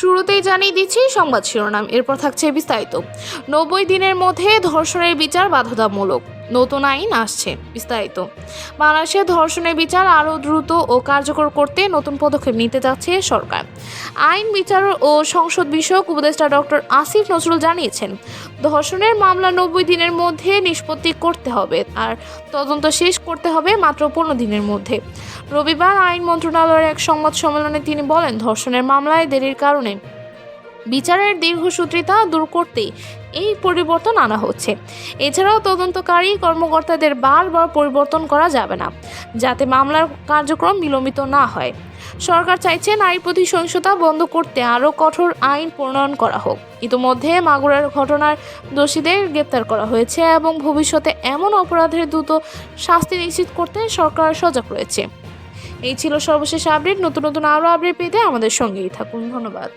শুরুতেই জানিয়ে দিচ্ছি সংবাদ শিরোনাম। এরপর থাকছে বিস্তারিত। নব্বই দিনের মধ্যে ধর্ষণের বিচার বাধ্যতামূলক। নতুন আইন আসছে, বিস্তারিত। বাংলাদেশে ধর্ষণের বিচার আরও দ্রুত ও কার্যকর করতে নতুন পদক্ষেপ নিতে যাচ্ছে সরকার। আইন, বিচার ও সংসদ বিষয়ক উপদেষ্টা ডক্টর আসিফ নজরুল জানিয়েছেন, ধর্ষণের মামলা নব্বই দিনের মধ্যে নিষ্পত্তি করতে হবে আর তদন্ত শেষ করতে হবে মাত্র পনেরো দিনের মধ্যে। রবিবার আইন মন্ত্রণালয়ের এক সংবাদ সম্মেলনে তিনি বলেন, ধর্ষণের মামলায় দেরির কারণে বিচারের দীর্ঘসূত্রিতা দূর করতে এই পরিবর্তন আনা হচ্ছে। এছাড়াও তদন্তকারী কর্মকর্তাদের বারবার পরিবর্তন করা যাবে না, যাতে মামলার কার্যক্রম বিলম্বিত না হয়। সরকার চাইছে নারী প্রতি সহিংসতা বন্ধ করতে আরও কঠোর আইন প্রণয়ন করা হোক। ইতিমধ্যে মাগুরার ঘটনার দোষীদের গ্রেপ্তার করা হয়েছে এবং ভবিষ্যতে এমন অপরাধের দ্রুত শাস্তি নিশ্চিত করতে সরকার সজাগ রয়েছে। এই ছিল সর্বশেষ আপডেট। নতুন নতুন আরও আপডেট পেতে আমাদের সঙ্গেই থাকুন। ধন্যবাদ।